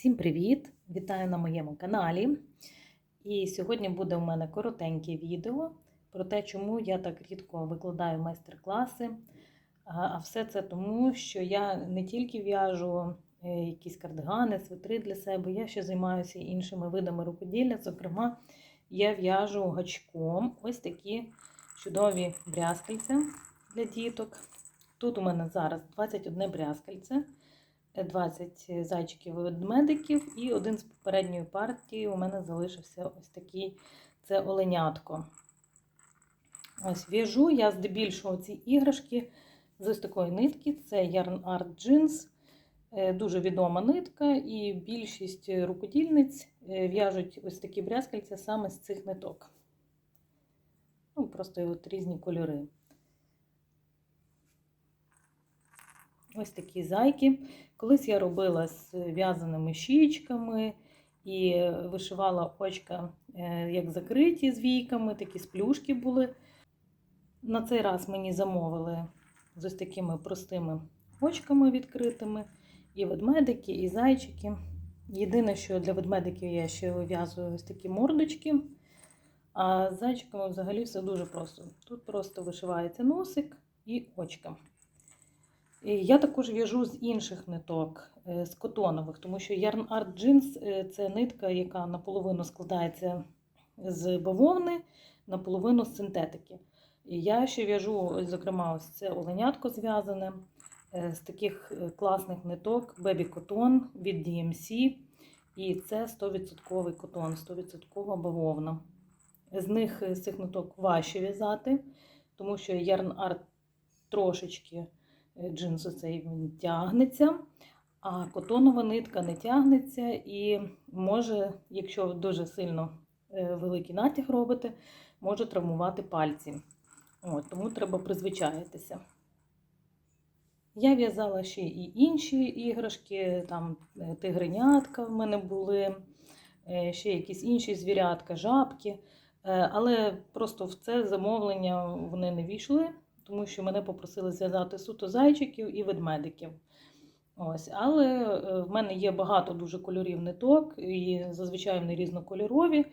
Всім привіт! Вітаю на моєму каналі. І сьогодні буде у мене коротеньке відео про те, чому я так рідко викладаю майстер-класи. А все це тому, що я не тільки в'яжу е, якісь кардигани, свитри для себе, я ще займаюся іншими видами рукоділля. Зокрема, я в'яжу гачком ось такі чудові брязкальця для діток. Тут у мене зараз 21 брязкальце. 20 зайчиків і ведмедиків, і один з попередньої партії у мене залишився ось такий це оленятко. Ось в'яжу я здебільшого ці іграшки з ось такої нитки. Це Yarn Art Jeans, дуже відома нитка, і більшість рукодільниць в'яжуть ось такі брязкальця саме з цих ниток. Ну, Просто от різні кольори. Ось такі зайки. Колись я робила з в'язаними щічками і вишивала очка як закриті з війками, такі сплюшки були. На цей раз мені замовили з ось такими простими очками відкритими. І ведмедики, і зайчики. Єдине, що для ведмедиків я ще вив'язую ось такі мордочки. А з зайчиками взагалі все дуже просто. Тут просто вишивається носик і очка. Я також в'яжу з інших ниток, з котонових, тому що Yarn Art Jeans – це нитка, яка наполовину складається з бавовни, наполовину з синтетики. І я ще в'яжу, зокрема, ось це оленятко зв'язане з таких класних ниток Baby Cotton від DMC. І це 100% котон, 100% бавовна. З них з цих ниток важче в'язати, тому що Yarn Art трошечки джинс оцей він тягнеться, а котонова нитка не тягнеться і може, якщо дуже сильно великий натяг робите, може травмувати пальці. От, Тому треба призвичаїтися. Я в'язала ще і інші іграшки, там тигренятка в мене були, ще якісь інші звірятка, жабки. Але просто в це замовлення вони не війшли тому що мене попросили зв'язати суто зайчиків і ведмедиків. Ось, Але в мене є багато дуже кольорів ниток, і зазвичай вони різнокольорові.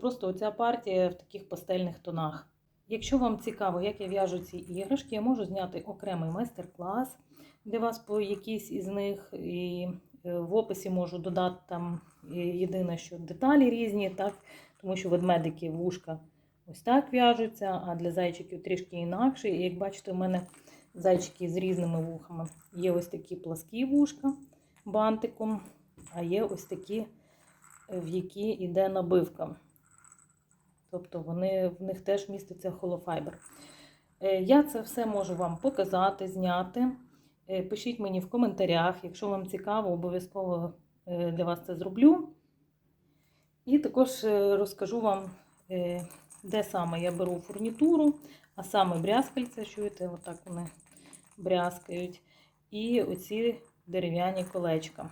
Просто оця партія в таких пастельних тонах. Якщо вам цікаво, як я в'яжу ці іграшки, я можу зняти окремий майстер-клас для вас по якійсь із них. І в описі можу додати там єдине, що деталі різні, так? тому що ведмедики вушка ось так в'яжуться, а для зайчиків трішки інакше. І як бачите, у мене зайчики з різними вухами. Є ось такі пласкі вушка бантиком, а є ось такі, в які йде набивка. Тобто вони, в них теж міститься холофайбер. Я це все можу вам показати, зняти. Пишіть мені в коментарях, якщо вам цікаво, обов'язково для вас це зроблю. І також розкажу вам, де саме я беру фурнітуру, а саме брязкальця, чуєте, отак вони брязкають. І оці дерев'яні колечка.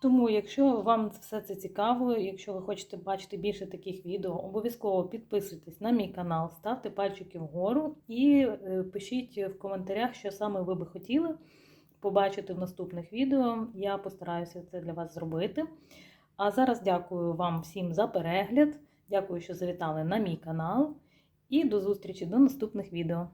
Тому, якщо вам все це цікаво, якщо ви хочете бачити більше таких відео, обов'язково підписуйтесь на мій канал, ставте пальчики вгору і пишіть в коментарях, що саме ви би хотіли побачити в наступних відео. Я постараюся це для вас зробити. А зараз дякую вам всім за перегляд. Дякую, що завітали на мій канал. І до зустрічі до наступних відео.